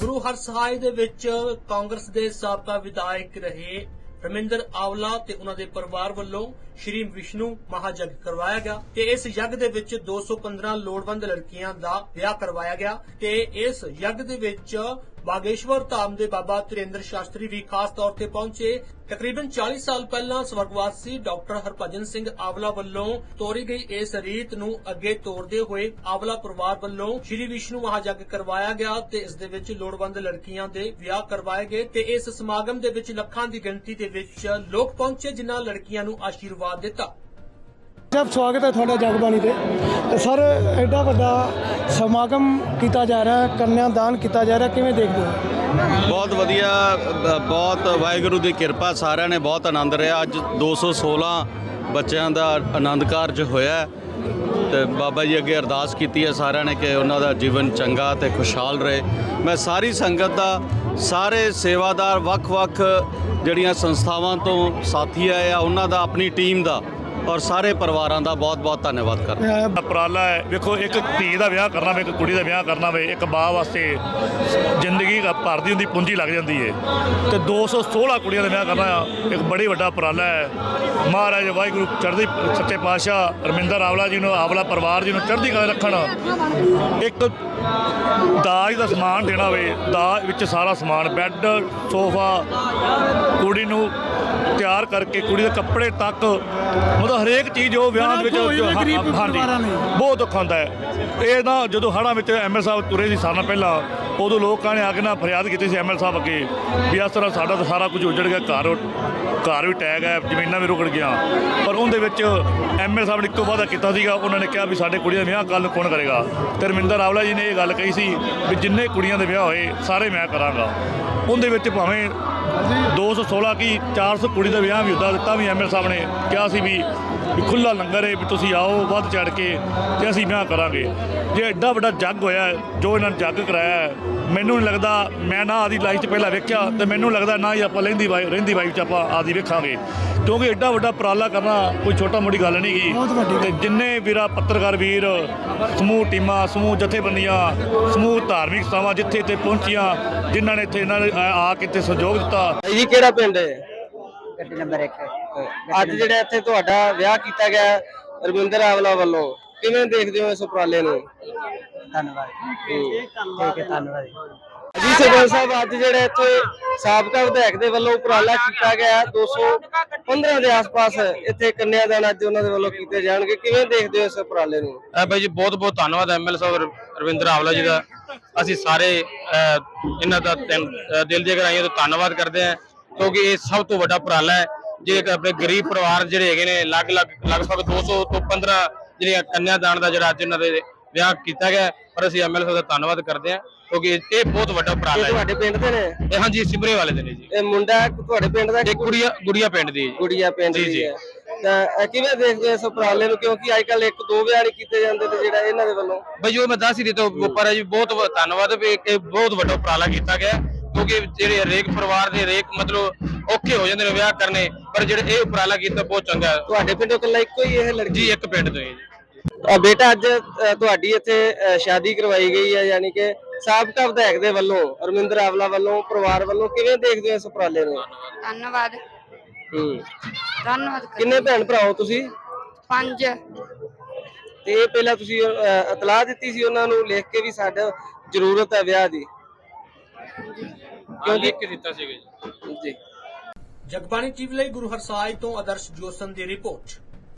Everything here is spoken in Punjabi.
ਗੁਰੂ ਹਰਸਹਾਏ ਦੇ ਵਿੱਚ ਕਾਂਗਰਸ ਦੇ ਸਾਬਕਾ ਵਿਧਾਇਕ ਰਹੇ ਰਮਿੰਦਰ ਆਵਲਾ ਤੇ ਉਹਨਾਂ ਦੇ ਪਰਿਵਾਰ ਵੱਲੋਂ ਸ਼੍ਰੀ ਵਿਸ਼ਨੂੰ ਮਹਾਜਗ ਕਰਵਾਇਆ ਗਿਆ ਤੇ ਇਸ ਯੱਗ ਦੇ ਵਿੱਚ 215 ਲੋੜਵੰਦ ਲੜਕੀਆਂ ਦਾ ਵਿਆਹ ਕਰਵਾਇਆ ਗਿਆ ਤੇ ਇਸ ਯੱਗ ਦੇ ਵਿੱਚ ਬਾਗੇਸ਼ਵਰ ਧਾਮ ਦੇ ਬਾਬਾ ਤ੍ਰਿੰਦਰ ਸ਼ਾਸਤਰੀ ਵੀ ਖਾਸ ਤੌਰ ਤੇ ਪਹੁੰਚੇ। ਤਕਰੀਬਨ 40 ਸਾਲ ਪਹਿਲਾਂ ਸਵਰਗਵਾਸੀ ਡਾਕਟਰ ਹਰਭਜਨ ਸਿੰਘ ਆਵਲਾ ਵੱਲੋਂ ਤੋਰੀ ਗਈ ਇਸ ਰੀਤ ਨੂੰ ਅੱਗੇ ਤੋਰਦੇ ਹੋਏ ਆਵਲਾ ਪਰਿਵਾਰ ਵੱਲੋਂ ਸ਼੍ਰੀ ਵਿਸ਼ਨੂੰ ਮਹਾਜਗ ਕਰਵਾਇਆ ਗਿਆ ਤੇ ਇਸ ਦੇ ਵਿੱਚ ਲੋੜਵੰਦ ਲੜਕੀਆਂ ਦੇ ਵਿਆਹ ਕਰਵਾਏ ਗਏ ਤੇ ਇਸ ਸਮਾਗਮ ਦੇ ਵਿੱਚ ਲੱਖਾਂ ਦੀ ਗਿਣਤੀ ਦੇ ਵਿੱਚ ਲੋਕ ਪਹੁੰਚੇ ਜਿਨ੍ਹਾਂ ਲੜਕੀਆਂ ਨੂੰ ਆਸ਼ੀਰਵਾਦ ਦਿੱਤਾ। ਸਭ ਸਵਾਗਤ ਹੈ ਤੁਹਾਡਾ ਜਗਬਾਣੀ ਤੇ। ਸਰ, ਐਡਾ ਵੱਡਾ ਸਮਾਗਮ ਕੀਤਾ ਜਾ ਰਿਹਾ ਹੈ ਕੰਨਿਆਦਾਨ ਕੀਤਾ ਜਾ ਰਿਹਾ, ਕਿਵੇਂ ਦੇਖਦੇ ਹੋ? ਬਹੁਤ ਵਧੀਆ ਬਹੁਤ ਵਾਹਿਗੁਰੂ ਦੀ ਕਿਰਪਾ, ਸਾਰਿਆਂ ਨੇ ਬਹੁਤ ਆਨੰਦ ਰਿਹਾ। ਅੱਜ 216 ਬੱਚਿਆਂ ਦਾ ਆਨੰਦ ਕਾਰਜ ਹੋਇਆ ਹੈ ਤੇ ਬਾਬਾ ਜੀ ਅੱਗੇ ਅਰਦਾਸ ਕੀਤੀ ਹੈ ਸਾਰਿਆਂ ਨੇ ਕਿ ਉਹਨਾਂ ਦਾ ਜੀਵਨ ਚੰਗਾ ਤੇ ਖੁਸ਼ਹਾਲ ਰਹੇ। ਮੈਂ ਸਾਰੀ ਸੰਗਤ ਦਾ, ਸਾਰੇ ਸੇਵਾਦਾਰ, ਵੱਖ-ਵੱਖ ਜਿਹੜੀਆਂ ਸੰਸਥਾਵਾਂ ਤੋਂ ਸਾਥੀ ਆਏ ਆ, ਉਹਨਾਂ ਦਾ, ਆਪਣੀ ਟੀਮ ਦਾ ਔਰ ਸਾਰੇ ਪਰਿਵਾਰਾਂ ਦਾ ਬਹੁਤ-ਬਹੁਤ ਧੰਨਵਾਦ ਕਰਦਾ ਉਪਰਾਲਾ ਹੈ। ਵੇਖੋ, ਇੱਕ ਧੀ ਦਾ ਵਿਆਹ ਕਰਨਾ ਵੇ, ਇੱਕ ਕੁੜੀ ਦਾ ਵਿਆਹ ਕਰਨਾ ਵੇ, ਇੱਕ ਮਾਂ ਵਾਸਤੇ ਜ਼ਿੰਦਗੀ ਦਾ ਭਰ ਦੀ ਹੁੰਦੀ, ਪੂੰਜੀ ਲੱਗ ਜਾਂਦੀ ਹੈ ਤੇ 216 ਕੁੜੀਆਂ ਦਾ ਵਿਆਹ ਕਰਨਾ ਇੱਕ ਬੜੀ ਵੱਡਾ ਉਪਰਾਲਾ ਹੈ। ਮਹਾਰਾਜ ਵਾਹਿਗੁਰੂ ਚੜ੍ਹਦੀ ਸੱਚੇ ਪਾਤਸ਼ਾਹ ਰਮਿੰਦਰ ਆਵਲਾ ਜੀ ਨੂੰ, ਆਵਲਾ ਪਰਿਵਾਰ ਜੀ ਨੂੰ ਚੜ੍ਹਦੀ ਕਲਾ ਰੱਖਣ। ਇੱਕ ਦਾਜ ਦਾ ਸਮਾਨ ਦੇਣਾ ਹੋਵੇ ਦਾਜ ਵਿੱਚ ਸਾਰਾ ਸਮਾਨ, ਬੈੱਡ, ਸੋਫਾ, ਕੁੜੀ ਨੂੰ ਤਿਆਰ ਕਰਕੇ ਕੁੜੀ ਦੇ ਕੱਪੜੇ ਤੱਕ, ਉਹਦਾ ਹਰੇਕ ਚੀਜ਼ ਉਹ ਵਿਆਹ ਦੇ ਵਿੱਚ ਹਾਂਜੀ। ਬਹੁਤ ਦੁੱਖ ਹੁੰਦਾ ਹੈ। ਇਹ ਨਾ ਜਦੋਂ ਹੜ੍ਹਾਂ ਵਿੱਚ ਐਮਐਲ ਸਾਹਿਬ ਤੁਰੇ ਸੀ ਸਾਲਾਂ ਪਹਿਲਾਂ ਉਦੋਂ ਲੋਕਾਂ ਨੇ ਆ ਕੇ ਨਾ ਫਰਿਆਦ ਕੀਤੀ ਸੀ ਐਮਐਲ ਸਾਹਿਬ ਅੱਗੇ ਵੀ ਇਸ ਤਰ੍ਹਾਂ ਸਾਡਾ ਤਾਂ ਸਾਰਾ ਕੁਝ ਉਜੜ ਗਿਆ ਘਰ ਘਰ ਵੀ ਟੈਗ ਹੈ ਜ਼ਮੀਨਾਂ ਵੀ ਰੁਕੜ ਗਿਆ ਪਰ ਉਹਦੇ ਵਿੱਚ ਐਮਐਲ ਸਾਹਿਬ ਨੇ ਇੱਕੋ ਵਾਅਦਾ ਕੀਤਾ ਸੀਗਾ ਉਹਨਾਂ ਨੇ ਕਿਹਾ ਵੀ ਸਾਡੇ ਕੁੜੀਆਂ ਦੇ ਵਿਆਹ ਕੱਲ ਕੌਣ ਕਰੇਗਾ? ਤੇ ਰਮਿੰਦਰ ਆਵਲਾ ਜੀ ਨੇ ਇਹ ਗੱਲ ਕਹੀ ਸੀ ਵੀ ਜਿੰਨੇ ਕੁੜੀਆਂ ਦੇ ਵਿਆਹ ਹੋਏ ਸਾਰੇ ਮੈਂ ਕਰਾਂਗਾ। ਉਹਦੇ ਵਿੱਚ ਭਾਵੇਂ 216 ਕੀ 400 ਕੁੜੀ ਦਾ ਵਿਆਹ ਵੀ ਹੁੰਦਾ ਦਿੱਤਾ ਵੀ ਐਮਐਲ ਸਾਹਿਬ ਨੇ ਕਿਹਾ ਸੀ ਵੀ ਵੀ ਖੁੱਲਾ ਲੰਗਰ ਹੈ ਵੀ ਤੁਸੀਂ ਆਓ ਵੱਧ ਚੜ ਕੇ ਤੇ ਅਸੀਂ ਵਿਆਹ ਕਰਾਂਗੇ। ਜੇ ਐਡਾ ਵੱਡਾ ਜੱਗ ਹੋਇਆ ਜੋ ਇਹਨਾਂ ਨੇ ਜੱਗ ਕਰਾਇਆ ਹੈ, ਮੈਨੂੰ ਨਹੀਂ ਲੱਗਦਾ ਮੈਂ ਨਾ ਆਦੀ ਲਾਈਫ 'ਚ ਪਹਿਲਾਂ ਵੇਖਿਆ ਤੇ ਮੈਨੂੰ ਲੱਗਦਾ ਨਾ ਹੀ ਆਪਾਂ ਲੈਂਦੀ ਵਾਈ ਰਹਿੰਦੀ ਵਾਈਫ 'ਚ ਆਪਾਂ ਆਦੀ ਵੇਖਾਂਗੇ। ਕਿਉਂਕਿ ਐਡਾ ਵੱਡਾ ਉਪਰਾਲਾ ਕਰਨਾ ਕੋਈ ਛੋਟਾ ਮੋਟੀ ਗੱਲ ਨਹੀਂ ਗੀ। ਬਹੁਤ ਵੱਡੀ ਗੱਲ। ਤੇ ਜਿੰਨੇ ਵੀਰਾ ਪੱਤਰਕਾਰ ਵੀਰ ਸਮੂਹ ਟੀਮਾਂ ਸਮੂਹ ਜਥੇਬੰਦੀਆਂ ਸਮੂਹ ਧਾਰਮਿਕ ਸਭਾਵਾਂ ਜਿੱਥੇ ਇੱਥੇ ਪਹੁੰਚੀਆਂ ਜਿਨ੍ਹਾਂ ਨੇ ਇੱਥੇ ਇਹਨਾਂ ਨੇ ਆ ਕੇ ਇੱਥੇ ਸਹਿਯੋਗ ਦਿੱਤਾ। ਜੀ ਕਿਹੜਾ ਪਿੰਡ ਹੈ? ਗੱਡੀ ਨੰਬਰ 1 ਅੱਜ ਜਿਹੜਾ ਇੱਥੇ ਤੁਹਾਡਾ ਵਿਆਹ ਕੀਤਾ ਗਿਆ ਰਵਿੰਦਰ ਆਵਲਾ ਵੱਲੋਂ ਕਿਵੇਂ ਦੇਖਦੇ ਹੋ ਇਸ ਉਪਰਾਲੇ ਨੂੰ? ਧੰਨਵਾਦ ਠੀਕ ਹੈ ਧੰਨਵਾਦ। ਜੀ। ਜੀ ਸਰਪੰਚ ਸਾਹਿਬ ਅੱਜ ਜਿਹੜਾ ਇੱਥੇ ਸਾਬਕਾ ਵਿਧਾਇਕ ਦੇ ਵੱਲੋਂ ਉਪਰਾਲਾ ਕੀਤਾ ਗਿਆ 215 ਦੇ ਆਸ-ਪਾਸ ਇੱਥੇ ਕੰਨਿਆਦਾਨ ਅੱਜ ਉਹਨਾਂ ਦੇ ਵੱਲੋਂ ਕੀਤੇ ਜਾਣਗੇ। ਕਿਵੇਂ ਦੇਖਦੇ ਹੋ ਇਸ ਉਪਰਾਲੇ ਨੂੰ? ਅ ਭਾਈ ਜੀ ਬਹੁਤ ਬਹੁਤ ਧੰਨਵਾਦ ਐਮਐਲ ਸਾਹਿਬ ਰਵਿੰਦਰ ਆਵਲਾ ਜੀ ਦਾ। ਅਸੀਂ ਸਾਰੇ ਇਹਨਾਂ ਦਾ ਦਿਲ ਦੀਆਂ ਗਹਿਰਾਈਆਂ ਤੋਂ ਧੰਨਵਾਦ ਕਰਦੇ ਹਾਂ ਕਿਉਂਕਿ ਇਹ ਸਭ ਤੋਂ ਵੱਡਾ ਉਪਰਾਲਾ ਹੈ। ਜੇ ਇੱਕ ਆਪਣੇ ਗਰੀਬ ਪਰਿਵਾਰ ਜਿਹੜੇ ਹੈਗੇ ਨੇ ਲਗ-ਲਗ ਲਗਭਗ 200 ਤੋਂ 15 ਜਿਹੜੀਆਂ ਕੰਨਿਆਦਾਨ ਦਾ ਜਿਹੜਾ ਅੱਜ ਇਹਨਾਂ ਦੇ ਵਿਆਹ ਕੀਤਾ ਗਿਆ। ਪਰ ਅਸੀਂ ਐਮਐਲ ਸਾਹਿਬ ਦਾ ਧੰਨਵਾਦ ਕਰਦੇ ਹਾਂ ਕਿਉਂਕਿ ਇਹ ਬਹੁਤ ਵੱਡਾ ਉਪਰਾਲਾ ਹੈ। ਤੁਹਾਡੇ ਪਿੰਡ ਦੇ ਨੇ? ਇਹ ਹਾਂਜੀ ਸਿਮਰੇ ਵਾਲੇ ਦੇ ਨੇ ਜੀ। ਇਹ ਮੁੰਡਾ ਤੁਹਾਡੇ ਪਿੰਡ ਦਾ? ਇਹ ਗੁੜੀਆ ਗੁੜੀਆ ਪਿੰਡ ਦੀ ਹੈ ਜੀ। ਗੁੜੀਆ ਪਿੰਡ ਦੀ ਜੀ। ਹੈ। ਤਾਂ ਇਹ ਕਿਵੇਂ ਦੇਖਦੇ ਇਸ ਉਪਰਾਲੇ ਨੂੰ? ਕਿਉਂਕਿ ਅੱਜ ਕੱਲ ਇੱਕ ਦੋ ਵਿਆਹ ਨਹੀਂ ਕੀਤੇ ਜਾਂਦੇ ਤੇ ਜਿਹੜਾ ਇਹਨਾਂ ਦੇ ਵੱਲੋਂ। ਬਈ ਜੋ ਮੈਂ ਦੱਸ ਹੀ ਦਿੱਤਾ ਉੱਪਰ ਜੀ ਬਹੁਤ ਧੰਨਵਾਦ ਵੀ ਇਹ ਬਹੁਤ ਵੱਡਾ ਉਪਰਾਲਾ ਕੀਤਾ ਗਿਆ। ਕਿਉਂਕਿ ਜਿਹੜੇ ਹਰੇਕ ਪਰਿਵਾਰ ਦੇ ਹਰੇਕ ਮਤਲਬ ਔਖੇ ਹੋ ਜਾਂਦੇ ਨੇ ਵਿਆਹ ਕਰਨੇ ਪਰ ਜਿਹੜੇ ਇਹ ਉਪਰਾਲਾ ਕੀਤਾ ਬਹੁਤ ਚੰਗਾ। ਹੈ ਤੁਹਾਡੇ ਪਿੰਡੋਂ ਇਕੱਲਾ ਇੱਕੋ ਹੀ ਇਹ ਲੜਕੀ? ਜੀ ਇੱਕ ਪਿੰਡ ਤੋਂ ਹੀ ਜੀ। ਆ ਬੇਟਾ ਅੱਜ ਅ, ਤੁਹਾਡੀ ਇੱਥੇ ਅ, ਸ਼ਾਦੀ ਕਰਵਾਈ ਗਈ ਹੈ ਯਾਨੀ ਕਿ ਸਾਬਕਾ ਵਿਧਾਇਕ ਦੇ ਵੱਲੋਂ ਰਮਿੰਦਰ ਆਵਲਾ ਵੱਲੋਂ ਪਰਿਵਾਰ ਵੱਲੋਂ ਕਿਵੇਂ ਦੇਖਦੇ ਹੋ ਇਸ ਉਪਰਾਲੇ ਨੂੰ? ਧੰਨਵਾਦ। ਹੂੰ। ਧੰਨਵਾਦ ਕਰ- ਕਿੰਨੇ ਭੈਣ ਭਰਾ ਹੋ ਤੁਸੀਂ? ਪੰਜ। ਤੇ ਇਹ ਪਹਿਲਾਂ ਤੁਸੀਂ ਅ, ਇਤਲਾਹ ਦਿੱਤੀ ਸੀ ਉਹਨਾਂ ਨੂੰ ਲਿਖ ਕੇ ਵੀ ਸਾਡਾ ਜ਼ਰੂਰਤ ਹੈ ਵਿਆਹ ਦੀ? ਕਿਉਂ ਲਿਖ ਕੇ ਦਿੱਤਾ ਸੀਗਾ ਜੀ। ਜੀ। ਜਗਬਾਣੀ ਟੀਵੀ ਲਈ ਗੁਰੂ ਹਰਸਾਏ ਤੋਂ ਆਦਰਸ਼ ਜੋਸਨ ਦੀ ਰਿਪੋਰਟ।